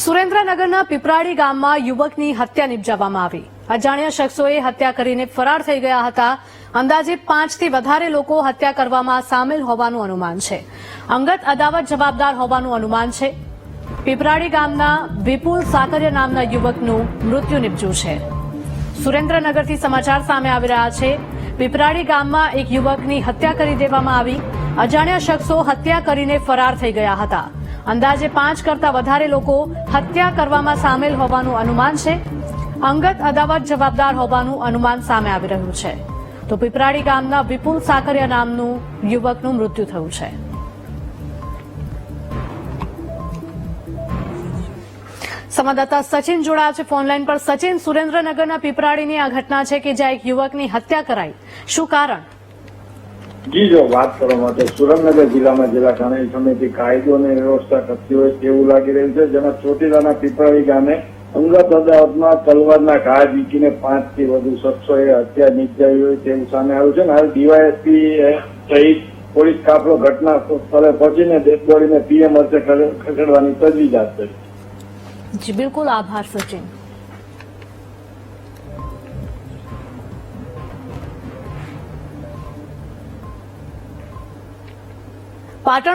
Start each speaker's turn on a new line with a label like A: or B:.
A: સુરેન્દ્રનગરના પીપરાડી ગામમાં યુવકની હત્યા નિપજાવવામાં આવી. અજાણ્યા શખ્સોએ હત્યા કરીને ફરાર થઈ ગયા હતા. અંદાજે પાંચથી વધારે લોકો હત્યા કરવામાં સામેલ હોવાનું અનુમાન છે. અંગત અદાવત જવાબદાર હોવાનું અનુમાન છે. પીપરાડી ગામના વિપુલ સાકરિયા નામના યુવકનું મૃત્યુ નિપજ્યું છે. સુરેન્દ્રનગરથી સમાચાર સામે આવી રહ્યા છે. પીપરાડી ગામમાં એક યુવકની હત્યા કરી દેવામાં આવી. અજાણ્યા શખ્સો હત્યા કરીને ફરાર થઈ ગયા હતા. અંદાજે પાંચ કરતા વધારે લોકો હત્યા કરવામાં સામેલ હોવાનું અનુમાન છે. અંગત અદાવત જવાબદાર હોવાનું અનુમાન સામે આવી રહ્યું છે. તો પીપરાડી ગામના વિપુલ સાકરિયા નામનું યુવકનું મૃત્યુ થયું છે. સંવાદદાતા સચિન જોડાયા છે ફોનલાઈન પર. સચિન, સુરેન્દ્રનગરના પીપરાડીની આ ઘટના છે કે જ્યાં એક યુવકની હત્યા કરાઈ. શું કારણ?
B: જી જો વાત કરવામાં તો સુરેન્દ્રનગર જિલ્લામાં જિલ્લા કાનૂની સમિતિ કાયદો અને વ્યવસ્થા કરતી હોય તેવું લાગી રહ્યું છે. જેમાં ચોટીલાના પીપળાવી ગામે અંગત અદાલતમાં તલવારના ઘા વીકીને પાંચથી વધુ શખ્સોએ હત્યા નિપજાવી હોય તેવું સામે આવ્યું છે. હાલ ડીવાયએસપી સહિત પોલીસ કાફલો ઘટના સ્થળે પહોંચીને દેશદોડીને પીએમ અર્થે ખસેડવાની તજવીજ હાથ ધરી
A: જી, બિલકુલ આભાર સચિન. પાટણ